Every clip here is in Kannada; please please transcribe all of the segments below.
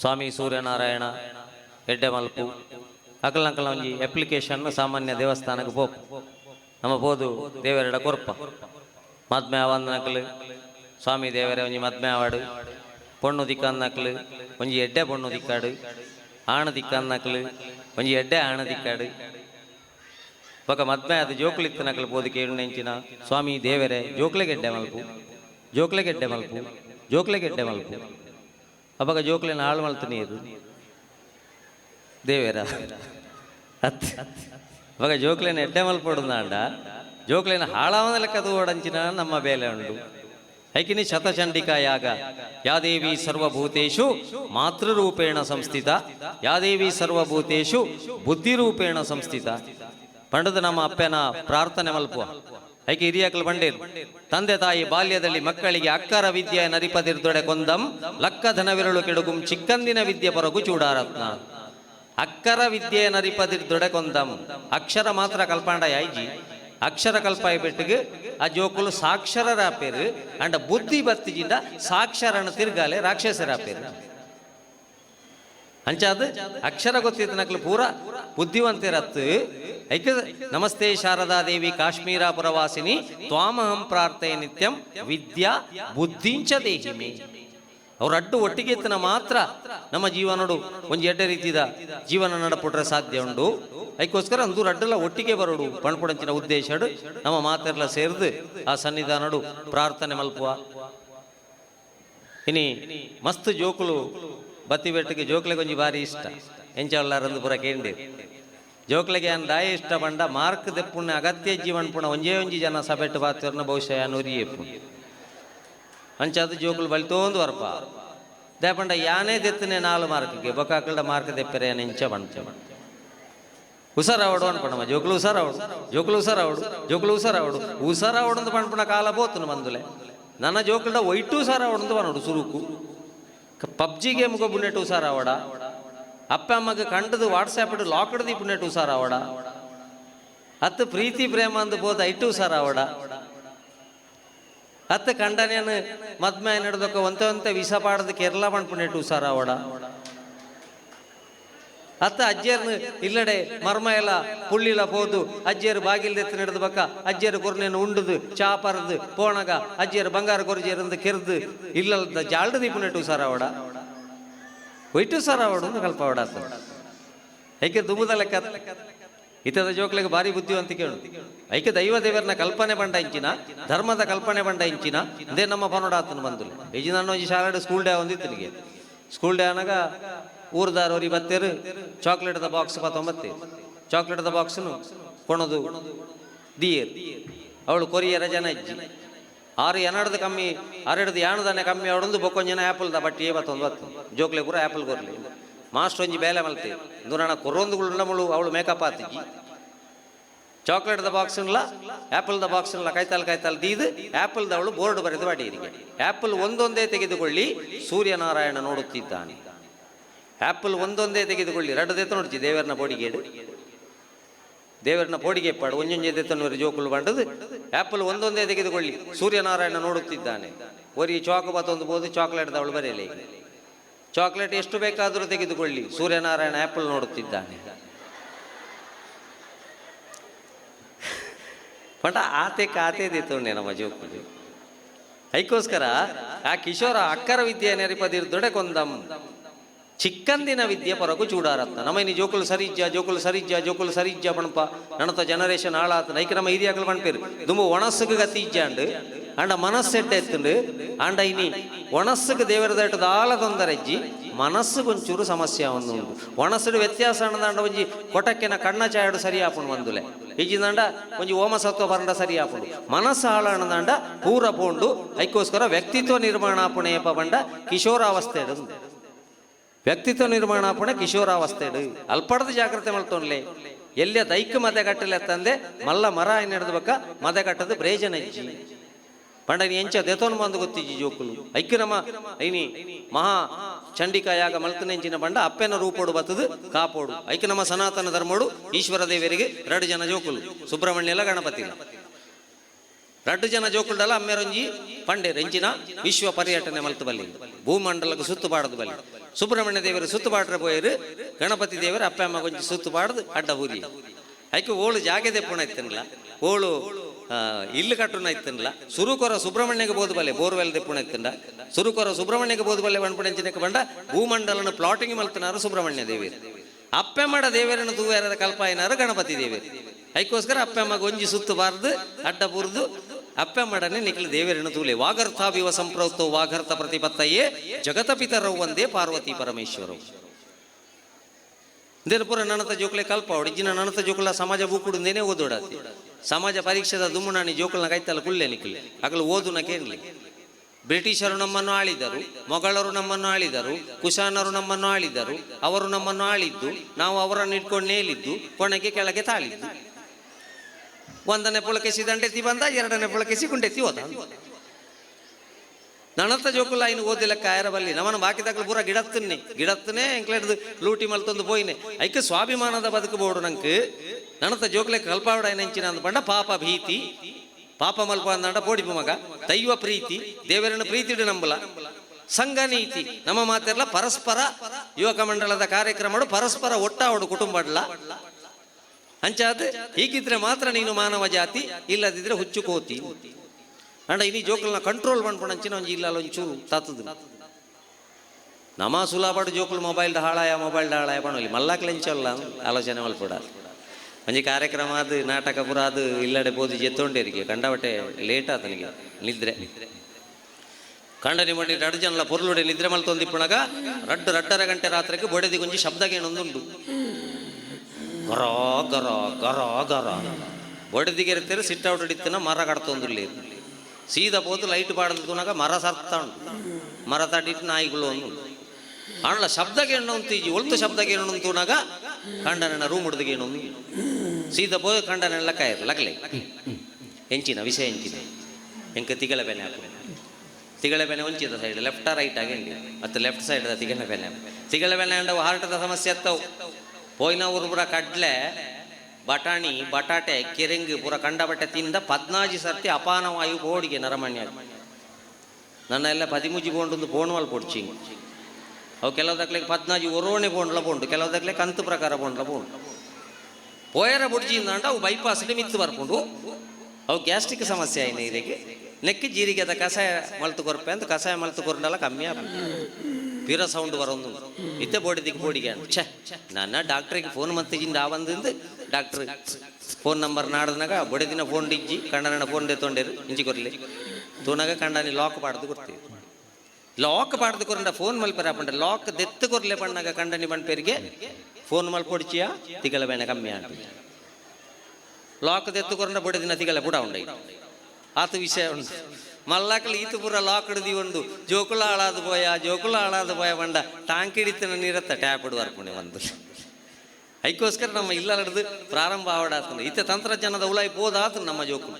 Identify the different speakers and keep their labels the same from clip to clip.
Speaker 1: ಸ್ವಾಮಿ ಸೂರ್ಯನಾರಾಯಣ, ಎಡ್ಡೆ ಮಲ್ಪು ಅಕಲ್ನಕಲ್ ಒಂಜಿ ಅಪ್ಲಿಕೇಶನ್ ಸಾಮಾನ್ಯ ದೇವಸ್ಥಾನಕ್ಕೆ ಪೋಪು ನಮ್ಮ ಪೋದು ದೇವರೆಡ ಕೊರ್ಪ. ಮದ್ಮೆ ಅವಂದನಕಲ್ ಸ್ವಾಮಿ ದೇವರೇ ಒಂಜಿ ಮದ್ಮೆ ಆವಾಡು. ಪೊಣ್ಣು ದಿಕ್ಕನ್ನಕಲ್ ಒಂಜಿ ಎಡ್ಡೆ ಪೊಣ್ಣು ದಿಕ್ಕಾಡು ಆಣ ದಿಕ್ಕನ್ನಕಲ್ ಒಂಜಿ ಎಡ್ಡೆ ಆಣ ದಿಕ್ಕಾಡು ಪಕ್ಕ ಮದ್ಮೆ ಅದು ಜೋಕ್ಲಿತ್ತನಕಲ್ ಪೋದು ಕೇಳುನೆಂಚಿನ ಸ್ವಾಮಿ ದೇವರೇ ಜೋಕ್ಲೆಗೆಡ್ಡೆ ಮಲ್ಪು ಜೋಕ್ಲೆಗೆಡ್ಡೆ ಮಲ್ಪು ಜೋಕ್ಲೆಗೆಡ್ಡೆ ಮಲ್ಪು. ಅವಾಗ ಜೋಕ್ಲೆನ ಹಾಳು ಮಲ್ತು ನೀರು ದೇವೇರ ಅತ್ ಅವಾಗ ಜೋಕ್ಲೆನ ಎಡ್ಡೆ ಮಲ್ಪಡುಂದಾಂಡ ಜೋಕ್ಲೆನ ಹಾಳಾವನ ಲೆಕ್ಕದ ಓಡಂಚಿನ ನಮ್ಮ ಬೇಲೆ ಉಂಡು ಐಕಿನಿ ಶತಚಂಡಿಕ ಯಾಗ ಯಾದೇವಿ ಸರ್ವಭೂತೇಶು ಮಾತೃರೂಪೇಣ ಸಂಸ್ಥಿತ ಯಾದೇವಿ ಸರ್ವಭೂತೇಶು ಬುದ್ಧಿರೂಪೇಣ ಸಂಸ್ಥಿತ ಪಂಡದ ನಮ್ಮ ಅಪ್ಪನ ಪ್ರಾರ್ಥನೆ ಮಲ್ಪುವ ಐಕೆ ಹಿರಿಯಕ್ಲು ಬಂಡೇರು ತಂದೆ ತಾಯಿ ಬಾಲ್ಯದಲ್ಲಿ ಮಕ್ಕಳಿಗೆ ಅಕ್ಕರ ವಿದ್ಯೆ ನರಿಪದಿರ್ದೊಡೆ ಕೊಂದಂ, ಲಕ್ಕ ಧನವಿರಳು ಕೆಡುಗುಂ, ಚಿಕ್ಕಂದಿನ ವಿದ್ಯೆ ಬರಗು ಚೂಡಾರತ್ನ. ಅಕ್ಕರ ವಿದ್ಯೆ ನರಿಪದಿರ್ದೊಡೆ ಕೊಂದಂ. ಅಕ್ಷರ ಮಾತ್ರ ಕಲ್ಪಾಂಡ ಐಜಿ. ಅಕ್ಷರ ಕಲ್ಪಾಯಿ ಬೆಟ್ಟಿಗೆ ಆ ಜೋಕುಲು ಸಾಕ್ಷರರ ಪೇರು, ಅಂಡ ಬುದ್ಧಿ ಬತ್ತಿಜಿಂದ ಸಾಕ್ಷರನ ತಿರ್ಗಾಲೆ ರಾಕ್ಷಸರ ಪೇರು. ಅಂಚಾದ ಅಕ್ಷರ ಗೊತ್ತಿದ್ದ ನಕ್ಲು ಪೂರ? ಬುದ್ಧಿವಂತಿರತ್ತು ಐಕ ನಮಸ್ತೆ ಶಾರದಾ ದೇವಿ ಕಾಶ್ಮೀರ ಪುರವಾಸಿನಿ, ತ್ವಾಮಹಂ ಪ್ರಾರ್ಥೆ ನಿತ್ಯಂ, ವಿದ್ಯಾ ಬುದ್ಧಿಂಚ ದೇಹಿಮಿ. ಅವ್ರ ಅಡ್ಡು ಒಟ್ಟಿಗೆ ಎತ್ತನ ಮಾತ್ರ ನಮ್ಮ ಜೀವನಡು ಒಂದು ಎಡ್ಡೆ ರೀತಿದ ಜೀವನ ನಡಪುಟ್ರೆ ಸಾಧ್ಯ ಉಂಡು. ಅದಕ್ಕೋಸ್ಕರ ಅಂದೂರು ಅಡ್ಡಲ್ಲ ಒಟ್ಟಿಗೆ ಬರೋಡು, ಪಣ್ಪುಡಂಚಿನ ಉದ್ದೇಶ ನಮ್ಮ ಮಾತೆಲ್ಲ ಸೇರಿದು ಆ ಸನ್ನಿಧಾನಡು ಪ್ರಾರ್ಥನೆ ಮಲ್ಪುವ. ಇನಿ ಮಸ್ತ್ ಜೋಕುಲು ಬತ್ತಿ ಬೆಟ್ಟಕ್ಕೆ ಜೋಕ್ಲೆ ಕೊಂಚ ಬಾರಿ ಇಷ್ಟ. ಎಂಚಲ್ಲಾರಂದು ಪುರ ಕೇಂಡಿ ಜೋಕ್ಲೆಗೆ ಅನ್ ದಾಯ ಇಷ್ಟ ಬಂಡ ಮಾರ್ಕ್ ದೆಪ್ಪುಣ್ಣ ಅಗತ್ಯ ಜೀವನ ಪುಣ ಒಂಜೇ ಒಂಜಿ ಜನ ಸಬೆಟ್ಟು ಬಾತಿರ್ನ ಬಹುಶಃ ನೂರಿಯೇಪು ಅಂಚಾದ ಜೋಕುಲು ಬಲಿತೋಂದು ವರ್ಪ. ದೇಪಂಡ ಯಾನೇ ದೆತ್ತನೆ ನಾಲ್ ಮಾರ್ಕ್ಗೆ ಬೊಕಾಕಲ್ಡ ಮಾರ್ಕ್ ದೆಪ್ಪರೆ ಉಸರಾವಡು ಅನ್ಪಣಮ್ಮ ಜೋಕ್ಲು ಉಸರಾವಡು, ಜೋಕುಲು ಉಸರಾವಡು ಜೋಕುಲು ಉಸರಾವಡು ಉಸರಾವಡು ಅಂತ ಪಣಪುಣ ಕಾಲ ಬೋತುನು ಮಂದುಲೆ. ನನ್ನ ಜೋಕ್ಲ ಒಯ್ಟು ಉಸರಾವಡು ಅಂತ ಪಬ್ಜಿ ಗೇಮ್ ಗೋ ಅವಡ ಅಪ್ಪ ಅಮ್ಮಗೆ ಕಂಡದು ವಾಟ್ಸಾಪ್ ಪುಣ್ಯ ಟೂ ಸಾರ್ ಅವಡ ಅತ್ತ ಪ್ರೀತಿ ಪ್ರೇಮ ಅಂದು ಬೋದ ಐಟು ಅವಡ ಅತ್ತ ಕಂಡನೇನು ಮದ್ಮೆ ನಡೆದೊಕ್ಕ ಒಂತೆ ವಿಸ ಪಾಡದ ಕೇರಳ ಸಾರ್ ಉಸಾರಾವಡ ಅತ್ತ ಅಜ್ಜಿಯರ್ನು ಇಲ್ಲಡೆ ಮರ್ಮ ಎಲ್ಲ ಪುಳ್ಳಿಲ ಹೋದು ಅಜ್ಜಿಯರು ಬಾಗಿಲ್ದೆತ್ತಿ ಬಕ್ಕ. ಅಜ್ಜಿಯರು ಉಂಡದು, ಚಾ ಪರದು, ಪೋಣಗ. ಅಜ್ಜಿಯರು ಬಂಗಾರ ಕೊರಜಿಯರಿಂದ ಕೆರ್ದು. ಇಲ್ಲದ ಜಾಲ್ಡ್ ದೀಪುನೆಟು ಸರಾವಡ ಒಯ್ಟು ಸರಾವಡು ಕಲ್ಪವಡ ಐಕೆ ದುಮ್ಮದ ಲೆಕ್ಕ ಇತದ ಜೋಕ್ಲಿಗೆ ಭಾರಿ ಬುದ್ಧಿವಂತ ಕೇಳು. ಐಕೆ ದೈವ ದೇವರನ್ನ ಕಲ್ಪನೆ ಬಂಡ ಇಂಚಿನ, ಧರ್ಮದ ಕಲ್ಪನೆ ಬಂಡ ಇಂಚಿನ, ಅದೇ ನಮ್ಮ ಪನೋಡ ಆತನ ಬಂದು ಈಜಿ ನಾನು ಶಾಲೆ ಸ್ಕೂಲ್ ಡೇ ಒಂದಿತ್ತು ನಿಮಗೆ ಸ್ಕೂಲ್ ಡೇ ಅನ್ನಾಗ ಊರ್ದಾರವ್ರಿ ಬತ್ತೇರು ಚಾಕ್ಲೇಟ್ದ ಬಾಕ್ಸ್ ಬತ್ತೊಂಬತ್ತೆ ಚಾಕ್ಲೇಟ್ದ ಬಾಕ್ಸ್ನು ಕೊಣದು ದಿಯರ್. ಅವಳು ಕೊರಿಯರ ಜನ ಇಜ್ಜಿ. ಆರು ಎನಡ್ದು ಕಮ್ಮಿ, ಆರೆಡ್ದು ಯಾಣದಾನೆ ಕಮ್ಮಿ, ಅವಳೊಂದು ಬೊಕ್ಕೊಂಜನ ಆ್ಯಪಲ್ದ ಬಟ್ಟಿ ಬತ್ತೊಂದು ಬತ್ತು ಜೋಕ್ಲೆ ಪೂರ ಆ್ಯಪಲ್ ಕೊರ್ಲಿ. ಮಾಸ್ಟ್ ಒಂಜಿ ಬೇಲೆ ಮಲ್ತೆ. ದೂರಣ ಮುಳು, ಅವಳು ಮೇಕಪ್ ಆತಿಜ್ಜಿ ಚಾಕ್ಲೇಟ್ದ ಬಾಕ್ಸ್ನಲ್ಲ ಆ್ಯಪಲ್ದ ಬಾಕ್ಸ್ನಲ್ಲ ಕೈತಾಲ್ ಕೈತಾಲ್ ದೀದು ದ ಅವಳು ಬೋರ್ಡ್ ಬರೆದು ಬಾಡಿಯರಿಗೆ ಆ್ಯಪಲ್ ಒಂದೊಂದೇ ತೆಗೆದುಕೊಳ್ಳಿ, ಸೂರ್ಯನಾರಾಯಣ ನೋಡುತ್ತಿದ್ದಾನೆ. ಆ್ಯಪಲ್ ಒಂದೊಂದೇ ತೆಗೆದುಕೊಳ್ಳಿ. ಎರಡು ದೇತ ದೇವರನ್ನ ಪೋಡಿಗೇಡು ದೇವರನ್ನ ಪೋಡಿಗೆ ಪಾಡು ಒಂಜೊಂಜೆ ದೆತ್ತನೂರು ಜೋಕುಲು ಬಂಡದು. ಆ್ಯಪಲ್ ಒಂದೊಂದೇ ತೆಗೆದುಕೊಳ್ಳಿ. ಸೂರ್ಯನಾರಾಯಣ ನೋಡುತ್ತಿದ್ದಾನೆ. ಒರಿ ಚಾಕು ಬತ್ತೊಂದು ಬೋದು ಚಾಕ್ಲೇಟ್ ಅವಳು ಬರೆಯಲಿ. ಚಾಕ್ಲೇಟ್ ಎಷ್ಟು ಬೇಕಾದರೂ ತೆಗೆದುಕೊಳ್ಳಿ. ಸೂರ್ಯನಾರಾಯಣ ಆ್ಯಪಲ್ ನೋಡುತ್ತಿದ್ದಾನೆ. ಪಂಡ ಆತೆ ಕಾತೆ ದಿತ್ತುಂಡೆ ನಮ್ಮ ಜೋಕುಲು. ಅದಕ್ಕೋಸ್ಕರ ಆ ಕಿಶೋರ ಅಕ್ಕರ ವಿದ್ಯೆ ನೆರಿಪದಿರ್ದೊಡೆ ಕೊಂದಂ ಚಿಕ್ಕಂದಿನ ವಿದ್ಯೆ ಪರಗು ಚೂಡಾರತ್ನ ನಮ್ಮ ಇನ್ನು ಜೋಕುಲು ಸರಿಜ್ಜ ಜೋಕುಲು ಸರಿಜ್ಜ ಜೋಕುಲು ಸರಿಜ್ಜ ಪಣಪ. ನಣತ ಜನರೇಷನ್ ಆಳಾತ ನೈಕ ನಮ್ಮ ಹಿರಿಯಾಕಲು ಬಣಪೇರು ದುಂಬು ಒಣಸ್ಸುಗೆ ಗತಿ ಇಜ್ಜಾಂಡು ಅಂಡ ಮನಸ್ಸೆಟ್ಟ ಎತ್ತುಂಡು ಆಂಡ ಇನಿ ಒಣಸ್ಸುಗೆ ದೇವರದಟ್ಟು ಆಲ ತೊಂದರೆಜ್ಜಿ ಮನಸ್ಸು ಒಂಚೂರು ಸಮಸ್ಯೆ ಒಂದು ಉಂಟು ಒಣಸುಡು ವ್ಯತ್ಯಾಸ ಅನ್ನದಾಂಡ ಒಂಜಿ ಕೊಟಕ್ಕೆನ ಕಣ್ಣ ಚಾಯಡು ಸರಿ ಆಪುಂಡು ಬಂದುಲೆ ಈಜಿಂದಾಂಡ ಒಂಜಿ ಓಮ ಸತ್ವ ಬರಂಡ ಸರಿ ಆಪುಂಡು. ಮನಸ್ಸು ಹಾಳ ಅನ್ನದಾಂಡ ಪೂರ ಪೋಂಡು. ಅದಕ್ಕೋಸ್ಕರ ವ್ಯಕ್ತಿತ್ವ ನಿರ್ಮಾಣ ಕಿಶೋರ ಬಂಡ ಕಿಶೋರಾವಸ್ಥೆ ವ್ಯಕ್ತಿತ್ವ ನಿರ್ಮಾಣ ಆಪಣ ಕಿಶೋರಾವಸ್ಥೆಡು. ಅಲ್ಪಡದ ಜಾಗ್ರತೆ ಮಾಡ್ತೋನ್ಲೆ ಎಲ್ಲಿಯ ದೈಕ ಮದಗಟ್ಟಲೆ ತಂದೆ, ಮಲ್ಲ ಮರ ನಡೆದ ಬಕ್ಕ ಕಟ್ಟದ ಕಟ್ಟದು ಬ್ರೇಜನಜ್ಜಿ. ಪಂಡ ನೀ ಎಂಚ ದೆತೋನ್ ಬಂದು ಗೊತ್ತಿಜ್ಜಿ ಜೋಕುಲು. ಐಕ್ಯ ನಮ್ಮ ಐನಿ ಮಹಾ ಚಂಡಿಕಾಯಾಗ ಮಲ್ತನೆಂಚಿನ ಬಂಡ ಅಪ್ಪೆನ ರೂಪೋಡು ಬತ್ತದು ಕಾಪೋಡು. ಐಕ್ಯ ನಮ್ಮ ಸನಾತನ ಧರ್ಮೋಡು ಈಶ್ವರ ದೇವರಿಗೆ ಎರಡು ಜನ ಜೋಕುಲು. ಸುಬ್ರಹ್ಮಣ್ಯ ಗಣಪತಿ ರಡ್ಡು ಜನ ಜೋಕುಲ್ಡಲ್ಲ ಅಮ್ಮೆರೊಂಜಿ ಪಂಡೆ ರೆಂಚಿನ ವಿಶ್ವ ಪರ್ಯಟನೆ ಮಲ್ತು ಬಲ್ಲಿ ಭೂಮಂಡಲಕ್ಕೆ ಸುತ್ತು ಬಾಡದು ಬಲ್ಲಿ ಸುಬ್ರಹ್ಮಣ್ಯ ದೇವರು ಸುತ್ತು ಬಾಡ್ರೆ ಪೋಯರು, ಗಣಪತಿ ದೇವರು ಅಪ್ಪ ಅಮ್ಮ ಕೊಂಚ ಸುತ್ತು ಬಾಡದು ಅಡ್ಡ ಊರಿ. ಐಕೆ ಓಳು ಜಾಗೆದೆ ಪುಣ ಇತ್ತನ್ಲ ಓಳು ಇಲ್ಲಿ ಕಟ್ಟುನ ಇತ್ತನ್ಲ ಸುರುಕೊರ ಸುಬ್ರಹ್ಮಣ್ಯಗೆ ಬೋದು ಬಲ್ಲೆ ಬೋರ್ವೆಲ್ ದೆಪ್ಪುಣ ಇತ್ತಂಡ ಸುರುಕೊರ ಸುಬ್ರಹ್ಮಣ್ಯಗೆ ಬೋದು ಬಲ್ಲೆ ವನ್ಪುಣಂಚಿನಕ್ಕೆ ಬಂಡ ಭೂಮಂಡಲನ ಪ್ಲಾಟಿಂಗ್ ಮಲ್ತನಾರು ಸುಬ್ರಹ್ಮಣ್ಯ ದೇವೇರು. ಅಪ್ಪೆಮ್ಮಡ ದೇವರನ್ನು ಕಲ್ಪ ಏನಾರು ಗಣಪತಿ ದೇವೇರು. ಅದಕ್ಕೋಸ್ಕರ ಅಪ್ಪೆಮ್ಮಗೆ ಒಂಜಿ ಸುತ್ತು ಬಾರ್ದು, ಅಡ್ಡ ಬುರ್ದು ಅಪ್ಪೆಮ್ಮಡನೆ ನಿಖಿಲ ದೇವರನ್ನು ತೂಲೆ. ವಿವ ಸಂಪ್ರೌತೋ ವಾಗರ್ಥ ಪ್ರತಿಪತ್ತಯೇ ಜಗತ ಪಿತರವು ಒಂದೇ ಪಾರ್ವತಿ ಪರಮೇಶ್ವರವು ಇಂದೇನು ಪೂರ ನನ್ನತ ಜೋಕುಲೆ ಕಲ್ಪ ಇಜ್ಜಿನ ನನ್ನತ ಜೋಕುಲ ಸಮಾಜ ಬೂಕುಡುಂದೇನೆ ಓದೋಡಾತಿ. ಸಮಾಜ ಪರೀಕ್ಷೆದ ದುಮ್ಮುನಾನಿ ಜೋಕುಲ್ನ ಕೈತಲ್ಲ ಕುಳ್ಳೆ ನಿಖಿಲ್. ಆಗಲು ಓದುನ ಕೇಳಲಿ ಬ್ರಿಟಿಷರು ನಮ್ಮನ್ನು ಆಳಿದರು, ಮೊಘಲರು ನಮ್ಮನ್ನು ಆಳಿದರು, ಕುಶಾನರು ನಮ್ಮನ್ನು ಆಳಿದರು, ಅವರು ನಮ್ಮನ್ನು ಆಳಿದ್ದು, ನಾವು ಅವರನ್ನು ಇಟ್ಕೊಂಡು ನೇಲಿದ್ದು, ಕೊನೆಗೆ ಕೆಳಗೆ ತಾಳಿದ್ದು. ಒಂದನೇ ಪುಳಕೆಸಿ ದಂಡೆತ್ತಿ ಬಂದ, ಎರಡನೇ ಪುಳಕೇಶಿ ಗುಂಡೆತ್ತಿ ಹೋದ ನಣತ ಜೋಕುಲ ಇನ್ನು ಓದಿಲ್ಲ, ಕಾಯರ ಬಲ್ಲಿ. ನಮ್ಮನ್ನು ಬಾಕಿ ತಕ್ಕಲು ಪೂರ ಗಿಡತ್ತನ್ನೇ. ಗಿಡತ್ತನೇ ಎಂಕ್ಲೆಡ್ದು ಲೂಟಿ ಮಲ್ತೊಂದು ಪೋಯ್ನೆ ಐಕೆ ಸ್ವಾಭಿಮಾನದ ಬದುಕು ಬೋಡು ನಂಗೆ. ನಣತ ಜೋಕುಲೆ ಕಲ್ಪಾವಡ ನೆಂಚಿನ ಅಂದ ಬಂಡ ಪಾಪ ಭೀತಿ. ಪಾಪ ಮಲ್ಪ ಅಂದಂಡ ಪೋಡಿಪು ಮಗ. ದೈವ ಪ್ರೀತಿ. ದೇವರನ್ನು ಪ್ರೀತಿಡು ನಂಬಲ. ಸಂಘ ನೀತಿ. ನಮ್ಮ ಮಾತೆಲ್ಲ ಪರಸ್ಪರ ಯುವಕ ಮಂಡಲದ ಕಾರ್ಯಕ್ರಮಗಳು ಪರಸ್ಪರ ಒಟ್ಟಾವಡು ಕುಟುಂಬಡ್ಲ. ಅಂಚಾದ ಹೀಗಿದ್ರೆ ಮಾತ್ರ ನೀನು ಮಾನವ ಜಾತಿ, ಇಲ್ಲದಿದ್ರೆ ಹುಚ್ಚು ಕೋತಿ. ಅಂಡ ಇನಿ ಜೋಕಲ್ನ ಕಂಟ್ರೋಲ್ ಮಾಡ್ಕೊಂಡಂಚಿನ ಒಂಜಿ ಇಲ್ಲ, ಅಲ್ಲೊಂದು ಚೂರು ತಾತದ ನಮ ಸುಲಾಬಾಡು ಜೋಕುಲು ಮೊಬೈಲ್ ಹಾಳಾಯ ಮೊಬೈಲ್ ಹಾಳಾಯ ಪಣಲಿ ಮಲ್ಲಾಕ್ಲೆಂಚಲ್ಲ ಆಲೋಚನೆ ಮಲ್ಪಡ ಒಂಜಿ ಕಾರ್ಯಕ್ರಮ ಅದು ನಾಟಕ ಪುರ ಅದು ಇಲ್ಲಡೆ ಬೋದು ಜೆತ್ತೊಂಡೇರಿಗೆ ಕಂಡಬಟ್ಟೆ ಲೇಟ್ ಆತನಿಗೆ ನಿದ್ರೆ. ಕಂಡನಿ ಮಾಡಿ ರಡ್ಡು ಜನಲ ಪೊರ್ಲುಡೆ ನಿದ್ರೆ ಮಲ್ತೊಂದಿಪ್ಪಣಗ, ರಡ್ಡು ರಡ್ಡರ ಗಂಟೆ ರಾತ್ರಿಗೆ ಬೊಡೆದಿ ಒಂಜಿ ಶಬ್ದ ಕೇಳೊಂದುಂಡು ಗರ ಗರ ಗರ ಗರ. ಬೊಡೆದಿಗೆ ಇರ್ತಾರೆ ಸಿಟ್ ಔಟ್ ಮರ ಕಡ್ತೊಂದಿರ್ಲಿ ಸೀದಾ ಪೋದು ಲೈಟ್ ಪಾಡದು ತುನಗ ಮರ ತಟ್ಟಿಟ್ಟು ನಾಯಿಗಳು ಒಂದು. ಅಣ್ಣ ಶಬ್ದ ಕೇಳೋ ತೀಜಿ ಒಳ್ತು ಶಬ್ದ ಕೇಳೋ ಅಂತೂನಾಗ ಕಂಡನ ರೂಮ್ ಹಿಡ್ದು ಒಂದು ಸೀದ ಪೋದು ಕಂಡನೆಲ್ಲ ಕಾಯರ್ ಲಗ್ಲೆ. ಹೆಂಚಿನ ವಿಷಯ ಹೆಂಚಿನ. ಹೆಂಕ ತಿಗಳ ಬೆನೆ ಹಾಕು ತಿಗಳ ಬೆನೆ ಒಂಚಿದ ಸೈಡ್ ಲೆಫ್ಟ ರೈಟ್ ಆಗಿ ಮತ್ತೆ ಲೆಫ್ಟ್ ಸೈಡ್ ತಿಗಳ ಬೆನೆ. ತಿಗಳ ಬೆನೆ ಅಂಡವು ಹಾರ್ಟದ ಸಮಸ್ಯೆ ಅತ್ತವು. ಪೋಯ್ನ ಊರು ಪುರ ಕಡ್ಲೆ ಬಟಾಣಿ ಬಟಾಟೆ ಕೆರೆಂಗಿ ಪುರ ಕಂಡಬಟ್ಟೆ ತಿಂದ ಪದ್ನಾಜಿ ಸರ್ತಿ ಅಪಾನವಾಯು ಬೋಡಿಗೆ ನರಮಣ್ಯ ನನ್ನ ಎಲ್ಲ ಪದಿಮುಜಿ ಬೋಂಡೊಂದು ಬೋಣುವಲ್ ಪೊಡ್ಚಿ ಅವು ಕೆಲವುದಕ್ಲೆ ಪದ್ನಾಜಿ ಒರೋಣೆ ಬೋಂಡ್ಲ ಬೋಂಡು ಕೆಲವುದಕ್ಲೆ ಕಂತು ಪ್ರಕಾರ ಬೋಂಡ್ಲ ಬೋಂಡು ಪೋಯರ ಬುಡ್ಜಿಯಿಂದ ಅಂಡ ಅವು ಬೈಪಾಸ್ಲಿ ಮಿತ್ತು ಬರ್ಕೊಂಡು ಅವು ಗ್ಯಾಸ್ಟ್ರಿಕ್ ಸಮಸ್ಯೆ ಆಯ್ನ ಇದಕ್ಕೆ ನೆಕ್ಕಿ ಅದ ಕಷಾಯ ಮಲ್ತು ಕೊರ್ಪೆ ಅಂತ ಕಷಾಯ ಮಲ್ತು ಕೊರ್ಂಡಲ್ಲ ಕಮ್ಮಿ ಆಗ ಪಿರ ಸೌಂಡ್ ಬರೋದು. ಇತ್ತೆ ಬೋಡಿದಿಗೆ ಬೋಡಿಗೆ ಛೆ ನನ್ನ ಡಾಕ್ಟ್ರಿಗೆ ಫೋನ್ ಮತ್ತಿಗಿಂದ ಆ ಬಂದಿಂದ ಡಾಕ್ಟ್ರ್ ಫೋನ್ ನಂಬರ್ ನಾಡ್ದನಾಗ ಬೊಡೆದಿನ ಫೋನ್ ಡಿಜ್ಜಿ ಕಣ್ಣನ ಫೋನ್ ಡೆ ತೊಂಡೇರು, ಇಂಜಿ ಕೊರ್ಲಿ. ತೂನಾಗ ಕಂಡನಿ ಲಾಕ್ ಪಾಡ್ದು ಕೊಡ್ತೀವಿ. ಲಾಕ್ ಪಾಡ್ದು ಕೊರಂಡ ಫೋನ್ ಮಲ್ಪರ ಪಂಡ ಲಾಕ್ ದೆತ್ತು ಕೊರ್ಲೆ ಪಣ್ಣಾಗ ಕಂಡನಿ ಬಣ್ಪೇರಿಗೆ ಫೋನ್ ಮಲ್ಪೊಡ್ಚಿಯ ತಿಗಳ ಬೇಣ ಕಮ್ಮಿ ಅಂತ ಲಾಕ್ ದೆತ್ತು ಕೊರಂಡ ಬೊಡೆದಿನ ತಿಗಳ ಬುಡ ಉಂಡೈ ಆತ ವಿಷಯ ಉಂಟು. ಮಲ್ಲಾಕಲ್ ಈತು ಪೂರ ಲಾಕ್ ಹಿಡ್ದಿ ಒಂದು. ಜೋಕುಲ ಹಾಳಾದ ಪೋಯ, ಜೋಕುಲ ಹಾಳಾದ ಪೋಯ ಬಂಡ. ಟಾಂಕ್ ಹಿಡಿತನ ನೀರತ್ತ ಟ್ಯಾಪ್ ಹಿಡ್ದು ಬರ್ಪುಣೆ ಒಂದು. ಅದಕ್ಕೋಸ್ಕರ ನಮ್ಮ ಇಲ್ಲ ನಡೆದು ಪ್ರಾರಂಭ ಆವಡಾತನ ಈತ ತಂತ್ರಜ್ಞಾನದ ಉಲಾಯಿ ಬೋದಾತು ನಮ್ಮ ಜೋಕುಲು.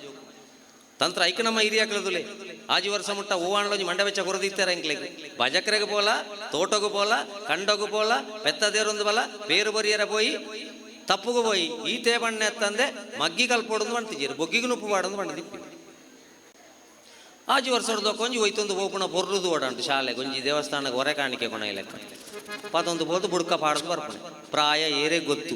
Speaker 1: ತಂತ್ರ ಐಕ ನಮ್ಮ ಹಿರಿಯ ಕಳೆದುಲೆ ಆಜಿ ವರ್ಷ ಮುಟ್ಟ ಹೂವಾಣಲೋಜಿ ಮಂಡ ಬೆಚ್ಚ ಕೊರದಿತ್ತಾರೆ ಎಂಕ್ಲೆಗ್ ಭಜಕ್ರೆಗೆ ಪೋಲ, ತೋಟಗು ಪೋಲ, ಕಂಡಗು ಪೋಲ ಪೆತ್ತದೇರೊಂದು ಬಲ ಬೇರು ಬರಿಯರ ಪೋಯಿ, ತಪ್ಪುಗು ಪೋಯಿ. ಈತೆ ಬಣ್ಣ ಎತ್ತಂದೆ ಮಗ್ಗಿ ಕಲ್ಪೊಡೊಂದು ಮಾಡ್ತಿದ್ದೀರಿ ಬೊಗ್ಗಿಗೂ ನುಪ್ಪು ಮಾಡೋದು ಮಾಡಿದ್ದೀವಿ ಆಜಿ ವರ್ಷದ ಕೊಂಜಿ ಒಯ್ತೊಂದು ಹೋಗುಣ ಬೊರ್ರುದು ಓಡಾಂಟು ಶಾಲೆ. ಗೊಂಜಿ ದೇವಸ್ಥಾನಕ್ಕೆ ಹೊರೆ ಕಾಣಿಕೆ ಕೊಣ ಇಲ್ಲ ಪಾತೊಂದು ಬೋದು ಬುಡ್ಕ ಪಾಡದು ಬರ್ಪಣೆ ಪ್ರಾಯ ಏರೇ ಗೊತ್ತು.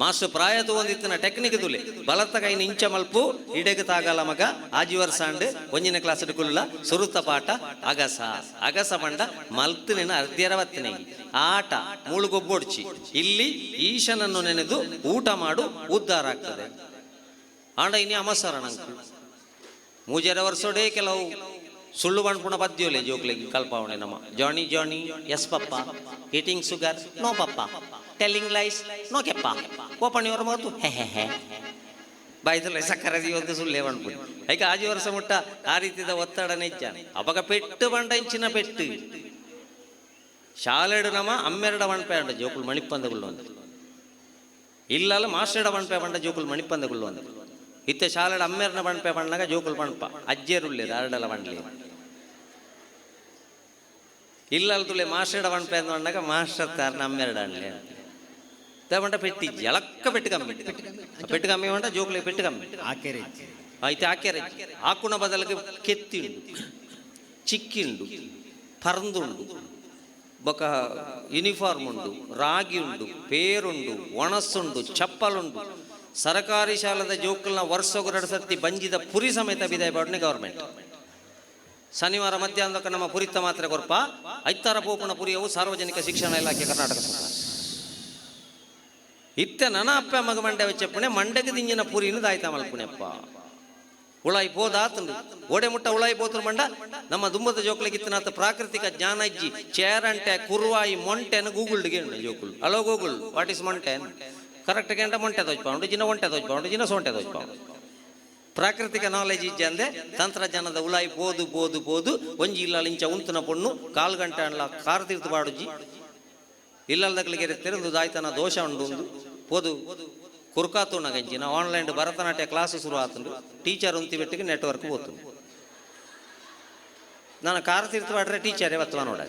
Speaker 1: ಮಾಸ್ಟರ್ ಪ್ರಾಯ ತಗೊಂದಿತ್ತಿನ ಟೆಕ್ನಿಕ್ ತುಲೆ. ಬಲತ್ತ ಕೈನ ಇಂಚ ಮಲ್ಪು ಇಡೆಗೆ ತಾಗಲ ಮಗ, ಆಜಿ ವರ್ಷ ಅಂಡ್ ಒಂಜಿನ ಕ್ಲಾಸ್ ಕುಲ್ಲ ಸುರುತ ಪಾಠ, ಅಗಸ. ಅಗಸ ಬಂಡ ಮಲ್ತಿನ ಅರ್ಧ್ಯರವತ್ತಿನ ಆಟ ಮುಳುಗೊಬ್ಬೊಡ್ಚಿ ಇಲ್ಲಿ ಈಶನನ್ನು ನೆನೆದು ಊಟ ಮಾಡು ಉದ್ಧಾರ ಆಗ್ತದೆ. ಆಂಡ ಇನಿ ಅಮಸರ ಮೂಜರ ವರ್ಷೋಡೆ ಕೆಲವು ಸುಳ್ಳು ಬಣ್ಪುಣ ಬದ್ಯೋಲೆ ಜೋಕ್ಲೆಗೆ ಕಲ್ಪಾವಣೆ ನಮ್ಮ. Johnny Johnny yes papa, eating sugar no papa, telling lies, no ಕೆಪ್ಪ ಓಪಣಿ ಅವರ ಮಾತು, ಹೆ ಹೆ ಹೆ. ಬಾಯ್ದಲ್ಲ ಸಕ್ಕರೆ ಒಂದು ಸುಳ್ಳೇ ಬಣ್ಪುಣ ಐಕ ಆಜಿ ವರ್ಷ ಮುಟ್ಟ, ಆ ರೀತಿದ ಒತ್ತಡ ನೆಚ್ಚ ಅವಾಗ ಪೆಟ್ಟು ಬಂಡ ಇಂಚಿನ ಪೆಟ್ಟು. ಶಾಲೆಡು ನಮ ಅಮ್ಮೆರಡ ಬಣ್ಪೆ ಅಂಡ ಜೋಕುಲ್ ಮಣಿಪ್ಪಂದಗುಳ್ಳು ಅಂತ ಇಲ್ಲಲ್ಲ ಮಾಸ್ಟರ್ಡ ಬಣ್ಪೆ ಬಂಡ ಜೋಕುಲ್ ಮಣಿಪ್ಪಂದಗುಳ್ಳು ಅಂತ ಇತ್ತೆ ಶಾಲಡ అమ్మేరిన పండుపే ಬಣ್ಣಗ జోకులు పండుప ಅಜ್ಜೇರುಳ್ಳೇದ ಅರಡಲ ಬಣ್ಲಿ ಇಲ್ಲಲ್ ತುಳೆ ಮಾಸ್ಟರ್ಡ ಬಣ್ಪೆ ಅಂತ ಬಣ್ಣಗ ಮಾಸ್ಟರ್ ತಾರ್ನ ಅಮ್ಮೇರ್ಡ ಅಣ್ಲಿ తేమంటే పెట్టి ఎలక్క పెట్టుకమ్మి. పెట్టుకమ్మి అంటే
Speaker 2: జోకులు
Speaker 1: పెట్టుకమ్మి. అయితే ఆకేరే. ఆకున్న బదులకి కెత్తిండు చిక్కిండు పరందుండు ఒక యూనిఫార్మ్ ఉండు రాగి ఉండు పేరుండు వనస్సుండు చెప్పలుండు ಸರಕಾರಿ ಶಾಲದ ಜೋಕಲ್ನ ವರ್ಷಗೊರಡು ಸರ್ತಿ ಬಂಜಿದ ಪುರಿ ಸಮೇತ ಬಿದಾಯ ಬಾಡ್ನೆ ಗೌರ್ಮೆಂಟ್. ಶನಿವಾರ ಮಧ್ಯಾಹ್ನಕ್ಕೆ ನಮ್ಮ ಪುರಿತ ಮಾತ್ರೆ ಕೊರಪ ಐತಾರ ಪೋಪಣ ಪುರಿಯವು ಸಾರ್ವಜನಿಕ ಶಿಕ್ಷಣ ಇಲಾಖೆ ಕರ್ನಾಟಕ ಸರ್ಕಾರ. ಇತ್ತೆ ನನ ಅಪ್ಪ ಮಗ ಮಂಡ್ಯ ವೆಚ್ಚಪ್ಪಣೆ ಮಂಡ್ಯಕ್ಕೆ ದಿಂಜಿನ ಪುರಿನ ದಾಯ್ತಾ ಮಲ್ಪುಣೆಪ್ಪ ಉಳಾಯಿ ಪೋದಾತುಂಡು ಓಡೆ ಮುಟ್ಟ ಉಳಾಯಿ ಪೋತುರು ಮಂಡ. ನಮ್ಮ ದುಂಬದ ಜೋಕ್ಲಗಿತ್ತಿನಾತ ಪ್ರಾಕೃತಿಕ ಜ್ಞಾನ ಇಜ್ಜಿ ಚೇರಂಟೆ ಕುರುವಾಯಿ, ಮೊಂಟೆನ ಗೂಗುಲ್ಡ್ಗೆ ಜೋಕುಲು. ಅಲೋ ಗೂಗುಲ್, ವಾಟ್ ಇಸ್ ಮೊಂಟೆನ್? ಕರೆಕ್ಟ್ ಗಂಟ ಮೊಂಟೆ ತೋಚ್ಪಾಂಡು ಜಿನ ಒಂಟೆ ತೋಚ್ಪಾಂಡು ಜಿನ ಸೊಂಟೆ ತೋಚ್ಪಾಂಡು ಪ್ರಾಕೃತಿಕ ನಾಲೆಜ್ ಇಜ್ಜಂದೆ ತಂತ್ರಜ್ಞಾನದ ಉಲಾಯಿ ಪೋದು ಪೋದು ಪೋದು ಒಂಜಿ ಇಲ್ಲ ಇಂಚ ಉಂತುನ ಪೊಣ್ಣು, ಕಾಲು ಗಂಟೆ ಅಣ್ಣ ಕಾರ್ ತೀರ್ತು ಬಾಡುಜಿ ಇಲ್ಲಲ್ದಕ್ಲಿಗೆ ತೆರೆದು ದಾಯ್ತನ ದೋಷ ಉಂಡು ಪೋದು ಭರತನಾಟ್ಯ ಕ್ಲಾಸ್ ಶುರು ಆತುಂಡು. ಟೀಚರ್ ಉಂತಿ ಬೆಟ್ಟಿಗೆ ನೆಟ್ವರ್ಕ್ ಹೋತುಂಡು ನಾನು ಕಾರ್ ತೀರ್ತು ಬಾಡ್ರೆ ಟೀಚರೇ ಬತ್ತವ ನೋಡ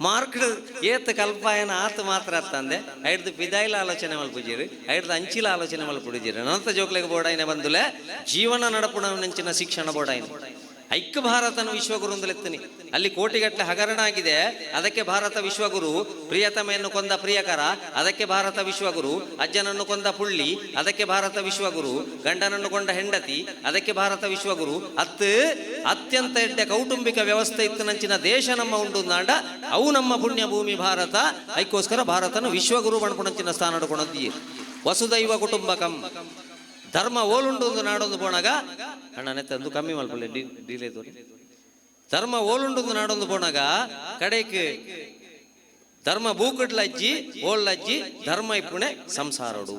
Speaker 1: ಮಾರ್ಕ್ಡ್ ಏತ್ ಕಲ್ಪಾಯನ ಆತ ಮಾತ್ರ ಅತ್ತಂದೆ ಐಡ್ದು ಪಿದಾಯಿಲ ಆಲೋಚನೆ ಮಲ್ಪುಜೀರಿ ಐಡ್ದು ಅಂಚಿಲ ಆಲೋಚನೆ ಮಲ್ಪುಡಿಜೀರಿ ನಂತ ಜೋಕ್ಲೆಗೆ ಬೋಡಾಯಿನ ಬಂದುಲೆ, ಜೀವನ ನಡಪುಣ ನೆಂಚಿನ ಶಿಕ್ಷಣ ಬೋಡಾಯಿನ. ಐಕ್ಯ ಭಾರತನು ವಿಶ್ವಗುರು ಅಂದಲೆತ್ತನಿ ಅಲ್ಲಿ ಕೋಟಿಗಟ್ಟಲೆ ಹಗರಣ ಆಗಿದೆ. ಅದಕ್ಕೆ ಭಾರತ ವಿಶ್ವಗುರು. ಪ್ರಿಯತಮೆಯನ್ನು ಕೊಂದ ಪ್ರಿಯಕರ. ಅದಕ್ಕೆ ಭಾರತ ವಿಶ್ವಗುರು. ಅಜ್ಜನನ್ನು ಕೊಂದ ಪುಳ್ಳಿ. ಅದಕ್ಕೆ ಭಾರತ ವಿಶ್ವಗುರು. ಗಂಡನನ್ನು ಕೊಂಡ ಹೆಂಡತಿ. ಅದಕ್ಕೆ ಭಾರತ ವಿಶ್ವಗುರು. ಅತ್ ಅತ್ಯಂತ ಎಡ್ಡೆ ಕೌಟುಂಬಿಕ ವ್ಯವಸ್ಥೆ ಇತ್ತು ನಂಚಿನ ದೇಶ ನಮ್ಮ ಉಂಡು ನಾಂಡ. ಅವು ನಮ್ಮ ಪುಣ್ಯ ಭೂಮಿ ಭಾರತ. ಅದಕ್ಕೋಸ್ಕರ ಭಾರತನ ವಿಶ್ವಗುರು ಬಣ್ಪುಣಂಚಿನ ಸ್ಥಾನ ಕೊಣದ್ದೀರಿ ವಸುದೈವ ಕುಟುಂಬಕಂ. ಧರ್ಮ ಓಲುಂಡು ಒಂದು ನಾಡೊಂದು ಪೋಣಾಗ ಅಣ್ಣನೆ ತಂದು ಕಮ್ಮಿ ಮಾಡ್ಕೊಳ್ಳಿ ಡೀಲೇ ತೋರಿ. ಧರ್ಮ ಓಲುಂಡು ಒಂದು ನಾಡೊಂದು ಪೋಣಾಗ ಕಡೆಕ್ ಧರ್ಮ ಬೂಕಡ್ಲಜ್ಜಿ ಓಳ್ಳಜ್ಜಿ ಧರ್ಮ ಇಪ್ಪುಣೆ ಸಂಸಾರಡು.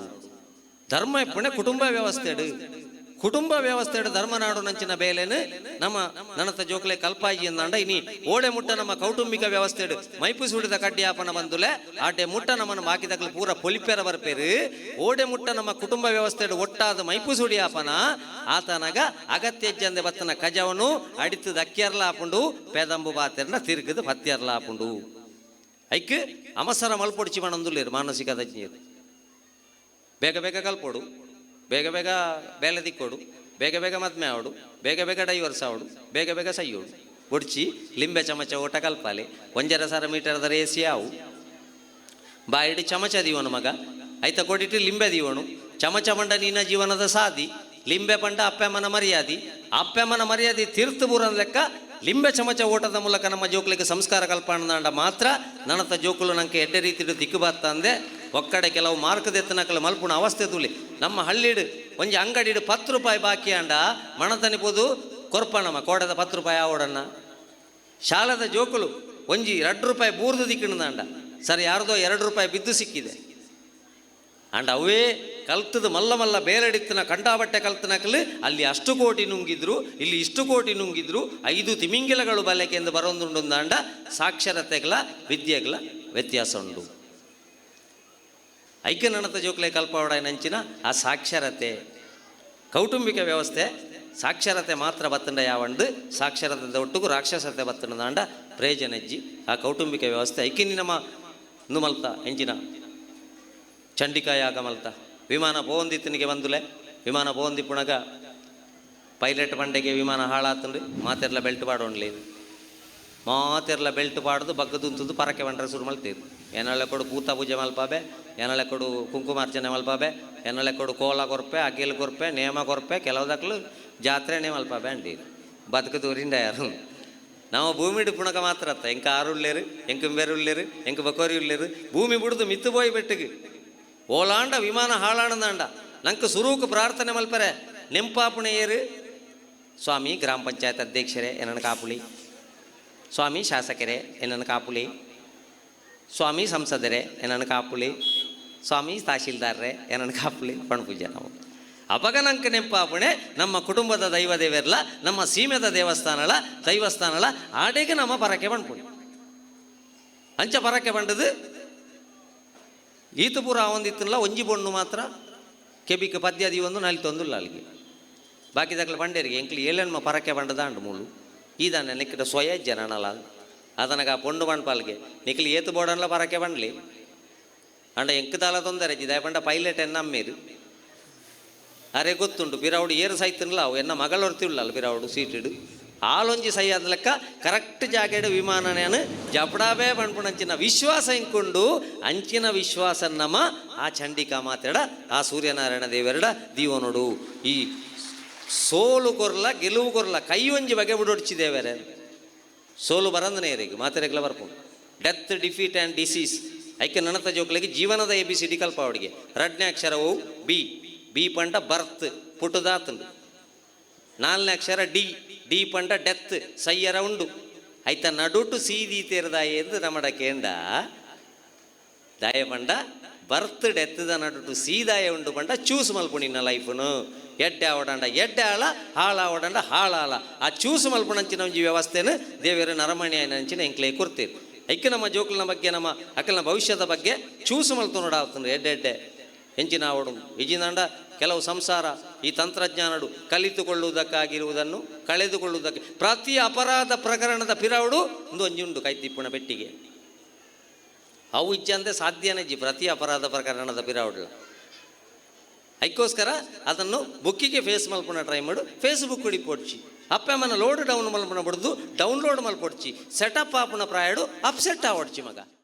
Speaker 1: ಧರ್ಮ ಇಪ್ಪುಣೆ ಕುಟುಂಬ ವ್ಯವಸ್ಥೆಡು ಕುಟುಂಬ ವ್ಯವಸ್ಥೆಡು ಧರ್ಮನಾಡು ನಂಚಿನ ಬೇಲೆನು? ನಮ್ಮ ನನತ ಜೋಕ್ಲೆ ಕಲ್ಪಾಯಿ ಎಂದಾಂಡ ಇನಿ ಓಡೆ ಮುಟ್ಟ ನಮ್ಮ ಕೌಟುಂಬಿಕ ವ್ಯವಸ್ಥೆಡು ಮೈಪು ಸುಡಿದ ಕಡ್ಡಿಯಾಪನ ಬಂದುಲೆ, ಆಟೆ ಮುಟ್ಟ ನಮ್ಮನ್ನು ಬಾಕಿದಕ್ಲು ಪೂರ ಪೊಲಿಪೆರ ಬರ್ಪೇರು. ಓಡೆ ಮುಟ್ಟ ನಮ್ಮ ಕುಟುಂಬ ವ್ಯವಸ್ಥೆ ಒಟ್ಟಾದ ಮೈಪು ಸುಡಿಯಾಪನ ಆತನಗ ಅಗತ್ಯ ಜಂದೆ ಬತ್ತನ ಕಜವನು, ಅಡಿತದ ಅಕ್ಕಿಯರ್ಲಾಪುಂಡು ಪೇದಂಬು ಬಾತೆರ್ನ ತಿರುಗದು ಪತ್ಯರ್ಲ ಹಾಪುಂಡು ಐಕ್ ಅಮಸರ ಮಲ್ಪೊಡಿಚಿ ಮಣಂದುಲ್ಲೇರು ಮಾನಸಿಕ ತಜ್ಞರು ಬೇಗ ಬೇಗ ಕಲ್ಪೋಡು. ಬೇಗ ಬೇಗ ಬೇಲೆ ಕೊಡು, ಬೇಗ ಬೇಗ ಮದ್ಮೆ ಆವಡು ಬೇಗ ಬೇಗ ಡೈವರ್ಸ್ ಆವಡು ಬೇಗ ಬೇಗ ಸೈಯೋಡು ಒಡ್ಚಿ, ಲಿಂಬೆ ಚಮಚ ಓಟ ಕಲ್ಪಾಲೆ, ಒಂಜರ ಸರ ಮೀಟರ್ದ ರೇಸಿ ಆವು. ಬಾಯಿಡಿ ಚಮಚ ದೀವನು ಮಗ, ಐತ ಕೊಡಿಟ್ಟು ಲಿಂಬೆ ದೀವನು. ಚಮಚ ಮಂಡ ನಿನ್ನ ಜೀವನದ ಸಾದಿ, ಲಿಂಬೆ ಪಂಡ ಅಪ್ಪಮ್ಮನ ಮರ್ಯಾದಿ. ಮನ ಮರ್ಯಾದಿ ತೀರ್ಥ ಲೆಕ್ಕ, ಲಿಂಬೆ ಚಮಚ ಓಟದ ಮೂಲಕ ನಮ್ಮ ಜೋಕ್ಲಿಗೆ ಸಂಸ್ಕಾರ ಕಲ್ಪಣದಾಂಡ ಮಾತ್ರ ನನ್ನತ ಜೋಕುಲು ನಂಗೆ ಎಡ್ಡೆ ರೀತಿ ದಿಕ್ಕು ಬತ್ತ ಅಂದೆ. ಒಕ್ಕಡೆ ಕೆಲವು ಮಾರ್ಕದೆತ್ತನಕಲ ಮಲ್ಪುಣ ಅವಸ್ಥೆ ತುಲಿ. ನಮ್ಮ ಹಳ್ಳಿಡು ಒಂಜಿ ಅಂಗಡಿಡು ಪತ್ತು ರೂಪಾಯಿ ಬಾಕಿ ಅಂಡ, ಮಣತನಿಪುದು ಕೊರ್ಪಣಮ್ಮ ಕೋಡದ ಪತ್ತು ರೂಪಾಯಿ ಆವಡನ್ನ. ಶಾಲದ ಜೋಕುಲು ಒಂಜಿ ಎರಡು ರೂಪಾಯಿ ಬೂರ್ದು ದಿಕ್ಕಿಣದಂಡ ಸರ್ ಯಾರ್ದೋ ಎರಡು ರೂಪಾಯಿ ಬಿದ್ದು ಸಿಕ್ಕಿದೆ. ಅಂಡ್ ಅವೇ ಕಲ್ತದ ಮಲ್ಲ ಮಲ್ಲ ಬೇರೆಡಿತ್ತಿನ ಕಂಡಾಬಟ್ಟೆ ಕಲ್ತನಕಲು ಅಲ್ಲಿ ಅಷ್ಟು ಕೋಟಿ ನುಂಗಿದ್ರು, ಇಲ್ಲಿ ಇಷ್ಟು ಕೋಟಿ ನುಂಗಿದ್ರು, ಐದು ತಿಮಿಂಗಿಲಗಳು ಬಲೆಕೆ ಎಂದು ಬರೋದುಂಡು ಅಂಡ ಸಾಕ್ಷರತೆಗಳ ವಿದ್ಯೆಗಳ ವ್ಯತ್ಯಾಸ ಉಂಟು ಐಕ್ಯನಣತ ಜೋಕ್ಲೆ ಕಲ್ಪವಡ ನಂಚಿನ ಆ ಸಾಕ್ಷರತೆ, ಕೌಟುಂಬಿಕ ವ್ಯವಸ್ಥೆ, ಸಾಕ್ಷರತೆ ಮಾತ್ರ ಬತ್ತಂಡ ಯಾವಂಡು ಸಾಕ್ಷರತೆ ಒಟ್ಟಿಗೂ ರಾಕ್ಷಸತೆ ಬತ್ತಂಡ ಪ್ರಯೋಜನಜ್ಜಿ. ಆ ಕೌಟುಂಬಿಕ ವ್ಯವಸ್ಥೆ ಐಕ್ಯನಿ ನಮ್ಮ ನುಮಲ್ತ ಎಂಜಿನ. ಚಂಡಿಕಾಯಾಗ ಮಲ್ತ. ವಿಮಾನ ಪೋಂದಿತ್ತನಿಗೆ ಬಂದುಲೆ. ವಿಮಾನ ಪೋಂದಿ ಪುಣಗ. ಪೈಲಟ್ ಬಂಡೆಗೆ ವಿಮಾನ ಹಾಳಾತನ್ರಿ ಮಾತೆರ್ಲ ಬೆಲ್ಟ್ ಪಾಡೋಣ್ಲಿ ಮಾತೆರ್ಲ ಬೆಲ್ಟ್ ಪಾಡ್ದು ಬಗ್ಗದುಂತದ್ದು ಪರಕೆ ಬಂಡ್ರೆ ಶುರು ಮಲ್ತೀರು ಏನಳೆ ಕೊಡು ಪೂತ ಪೂಜೆ ಮಲ್ಪಾಬೆ ಏನಳೆ ಕೊಡು ಕುಂಕುಮಾರ್ಚನೆ ಮಲ್ಪಾಬೆ ಏನಳೆ ಕೊಡು ಕೋಲ ಕೊರ್ಪೆ ಅಗಿಲ್ ಕೊರ್ಪೆ, ನೇಮ ಕೊರ್ಪೆ, ಕೆಲವುದಕ್ಲು ಜಾತ್ರೆನೇ ಮಲ್ಪಾಬೆ ಅಂಡಿ ಬದುಕದು ಊರಿಂದ ಯಾರು? ನಾವು ಭೂಮಿಡು ಪುಣಕ ಮಾತ್ರ ಅತ್ತ. ಎಂಕ ಆರು ಉಳ್ಳೇರು ಎಂಕ ಉಳ್ಳೇರು ಎಂಕ ಬಕೋರಿ ಉಳ್ಳೇರು, ಭೂಮಿ ಬಿಡ್ದು ಮಿತ್ತು ಬೋಯ್ ಬೆಟ್ಟಿಗೆ. ಓಲಾಂಡ, ವಿಮಾನ ಹಾಳಾಣದಾಂಡ ನಂಗೆ ಸುರೂಕು ಪ್ರಾರ್ಥನೆ ಮಲ್ಪರೆ. ನೆಂಪಾಪುಣೆಯರು. ಸ್ವಾಮಿ, ಗ್ರಾಮ ಪಂಚಾಯತ್ ಅಧ್ಯಕ್ಷರೇ ಏನನ್ನ ಕಾಪುಳಿ. ಸ್ವಾಮಿ ಶಾಸಕರೇ ಎನ್ನನ್ನು ಕಾಪುಳಿ ಸ್ವಾಮಿ ಸಂಸದರೇ ಎನ್ನನ್ನು ಕಾಪುಳಿ ಸ್ವಾಮಿ ತಹಶೀಲ್ದಾರ್ರೆ ಎನ್ನನ್ನು ಕಾಪುಳಿ ಪಣಪೂಜೆ ನಾವು. ಅಪಗನಂಕ ನೆಂಪಾಪಣೆ, ನಮ್ಮ ಕುಟುಂಬದ ದೈವ ದೇವರಲ್ಲ, ನಮ್ಮ ಸೀಮೆದ ದೇವಸ್ಥಾನಗಳ ದೈವಸ್ಥಾನಗಳ ಆಡೆಗೆ ನಮ್ಮ ಪರಕೆ ಬಂಡ್ಪುಡಿ ಅಂಚ ಪರಕೆ ಬಂಡದು ಈತುಪುರ ಪೂರ ಒಂದಿತ್ತಲ್ಲ, ಒಂಜಿ ಬೊಣ್ಣು ಮಾತ್ರ, ಕೆಬಿಕ ಪದ್ಯದಿ ಒಂದು, ನಾಲ್ಕು ತೊಂದುಲ್ಲ ಅಲ್ಲಿಗೆ. ಬಾಕಿದಾಗಲೇ ಬಂಡೇರಿಗೆ, ಎಂಕ್ಲಿ ಏಳೆನ್ಮ ಪರಕೆ ಬಂಡದ ಅಂಡು ಮೂಳು. ಈದಾನೆ ನಿಕ್ಕಿದ ಸ್ವಯ ಜನನಲ. ಅದನಗ ಆ ಪೊಂಡು మండపాలకి ನಿಕ್ಲಿ ఏతు ಬೋಡನ್ಲ ಪರಕೆ ಬಂಡ್ಲಿ అంటే ತೊಂದರೆ ಜಿದ ಪಂಡ ಪೈಲಟ್ ಎನ್ನ ಅಮ್ಮೇರು. ಅರೆ ಗೊತ್ತುಂಟು, ಪಿರಾವುಡು ಏರು ಸೈತನಲ್ಲ ಅವು ಎನ್ನ ಮಗಳೊರ್ತಿಲ್ಲ ಪಿರಾವುಡು ಸೀಟಿಡು. ಆಲೊಂಜಿ ಸೈ ಆದ ಲೆಕ್ಕ, ಕರೆಕ್ಟ್ ಜಾಗೆಡು ವಿಮಾನನೇನು ಜಪಡಾಬೇ ಪಣ್ಪುಣಂಚಿನ ವಿಶ್ವಾಸ ಇಂಕೊಂಡು, ಅಂಚಿನ ವಿಶ್ವಾಸ ನಮ್ಮ ಆ ಚಂಡಿಕಾ ಮಾತೆಡ ಆ ಸೂರ್ಯನಾರಾಯಣ ದೇವರಡ ದೀವನೋಡು ಈ ಸೋಲು ಕೊರ್ಲ, ಗೆಲುವು ಕೊರ್ಲ, ಕೈ ಒಂಜಿ ಬಗೆ ಬಿಡೊಡ್ಚಿದೇವರೆ ಸೋಲು ಬರಂದನೇ ಇರೀಗ ಮಾತೆರೆಗ್ಲ ಬರ್ಕೊಂಡು. ಡೆತ್ ಡಿಫೀಟ್ ಆ್ಯಂಡ್ ಡಿಸೀಸ್ ಐಕೆ ನನತ ಜೋಕ್ಲಿಗೆ ಜೀವನದ ಎ ಬಿ ಸಿ ಡಿ ಕಲ್ಪ ಅವಡಿಗೆ. ರಡ್ನೇ ಅಕ್ಷರವು ಬಿ. ಬಿ ಪಂಡ ಬರ್ತ್ ಪುಟ್ಟದಾತಂದು ನಾಲ್ನೇ ಅಕ್ಷರ ಡಿ ಡಿ ಪಂಡ ಡೆತ್, ಸೈಯರ ಉಂಡು. ಐತ ನಡುಟು ಸೀದಿ ತೆರದಾಯ ಎಂದು ನಮ್ಮಡ ಕೇಂದ. ದಾಯ ಪಂಡ, ಬರ್ತ್ ದ ನಡುಟು ಸೀದಾಯ ಉಂಡು ಪಂಡ, ಚೂಸ್ ಮಲ್ಪುಣಿನ ಲೈಫ್ನು. ಎಡ್ಡೆ ಆವಡಂಡ, ಎಡ್ಡೆ ಆಳ, ಹಾಳ ಆವಡಂಡ ಹಾಳಾಳ ಆ ಚೂಸು ಮಲ್ಪಣಂಚಿನ ಒಂಜಿ ವ್ಯವಸ್ಥೆನ ದೇವರ ನರಮಣಿ ಅಂಚಿನ ಎಂಕ್ಲೆ ಕೊರ್ತೀರಿ ಐಕೆ ನಮ್ಮ ಜೋಕುಲಿನ ಬಗ್ಗೆ, ನಮ್ಮ ಅಕಲ್ನ ಭವಿಷ್ಯದ ಬಗ್ಗೆ ಚೂಸು ಮಲ್ತು ನೋಡಾವತ್ತಂದ್ರೆ ಎಡ್ಡೆ ಎಡ್ಡೆ. ಹೆಂಚಿನ ಆವಡು ಇಜಿನಂಡ ಕೆಲವು ಸಂಸಾರ, ಈ ತಂತ್ರಜ್ಞಾನಡು ಕಲಿತುಕೊಳ್ಳುವುದಕ್ಕಾಗಿರುವುದನ್ನು, ಕಳೆದುಕೊಳ್ಳುವುದಕ್ಕೆ, ಪ್ರತಿ ಅಪರಾಧ ಪ್ರಕರಣದ ಪಿರಾವುಡು ಒಂದು ಒಂಜುಂಡು ಕೈತಿಪ್ಪುಣ ಪೆಟ್ಟಿಗೆ. ಅವು ಇಚ್ಛೆ ಸಾಧ್ಯನೇ ಜಿ ಪ್ರತಿ ಅಪರಾಧ ಪ್ರಕರಣದ ಪಿರಾವುಡ್ಲ. ಅದಕ್ಕೋಸ್ಕರ ಅದನ್ನು ಬುಕ್ಕಿಗೆ ಫೇಸ್ ಮಲ್ಪುಣ ಟ್ರೈ ಮಾಡು ಫೇಸ್ಬುಕ್ ಕುಡಿ ಪೊಡ್ಚಿ ಅಪ್ಪ ಮನ ಲೋಡ್ ಡೌನ್ ಮಲ್ಪುಣ ಬಿಡುದು ಡೌನ್ಲೋಡ್ ಮಲ್ಪೊಡ್ಚಿ ಸೆಟಪ್ ಆಪುಣ ಪ್ರಾಯಡು ಅಪ್ಸೆಟ್ ಆವಡ್ಚಿ ಮಗ